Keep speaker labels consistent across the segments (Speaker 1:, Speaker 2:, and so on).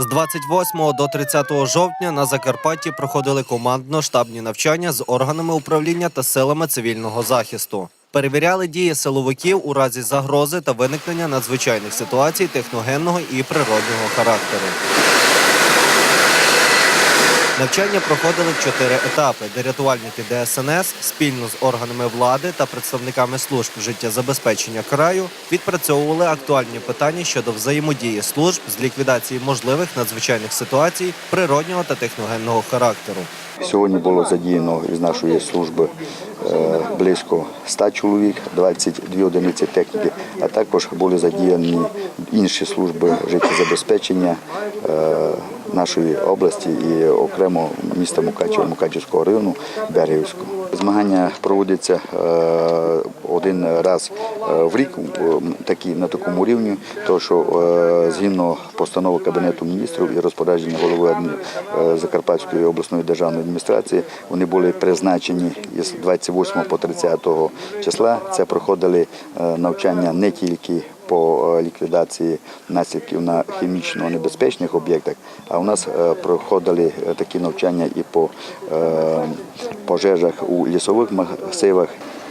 Speaker 1: З 28 до 30 жовтня на Закарпатті проходили командно-штабні навчання з органами управління та силами цивільного захисту. Перевіряли дії силовиків у разі загрози та виникнення надзвичайних ситуацій техногенного і природного характеру. Навчання проходили чотири етапи, де рятувальники ДСНС спільно з органами влади та представниками служб життєзабезпечення краю відпрацьовували актуальні питання щодо взаємодії служб з ліквідації можливих надзвичайних ситуацій природнього та техногенного характеру.
Speaker 2: Сьогодні було задіяно із нашої служби е, близько 100 чоловік, 22 одиниці техніки, а також були задіяні інші служби життєзабезпечення е, нашої області і окремо міста Мукачева, Мукачевського району Берегівського. Змагання проводяться е, один раз е, в рік такі, на такому рівні, тому що е, згідно постанови Кабінету міністрів і розпорядження голови Закарпатської обласної державної адміністрації, вони були призначені із 28 по 30 числа. Це проходили навчання не тільки по е, ліквідації наслідків на хімічно небезпечних об'єктах, а у нас е, проходили е, такі навчання і по пожежах у лісових масивах,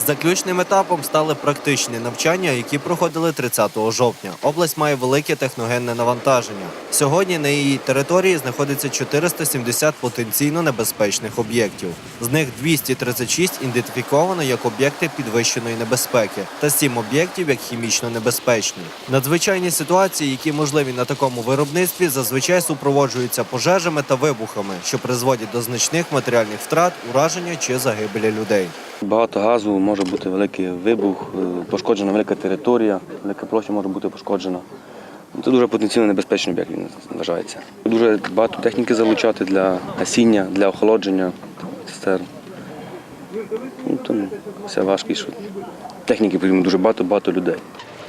Speaker 1: Заключним етапом стали практичні навчання, які проходили 30 жовтня. Область має велике техногенне навантаження. Сьогодні на її території знаходиться 470 потенційно небезпечних об'єктів. З них 236 ідентифіковано як об'єкти підвищеної небезпеки, та 7 об'єктів як хімічно небезпечні. Надзвичайні ситуації, які можливі на такому виробництві, зазвичай супроводжуються пожежами та вибухами, що призводять до значних матеріальних втрат, ураження чи загибелі людей.
Speaker 3: Багато газу, може бути великий вибух, е, пошкоджена велика територія, велика площа може бути пошкоджена. Це дуже потенційно небезпечний об'єкт, він вважається. Дуже багато техніки залучати для насіння, для охолодження цистерн. Ну, тому все важко, техніки дуже багато, багато людей.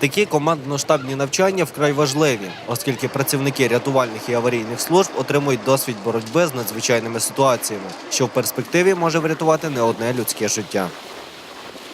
Speaker 1: Такі командно-штабні навчання вкрай важливі, оскільки працівники рятувальних і аварійних служб отримують досвід боротьби з надзвичайними ситуаціями, що в перспективі може врятувати не одне людське життя.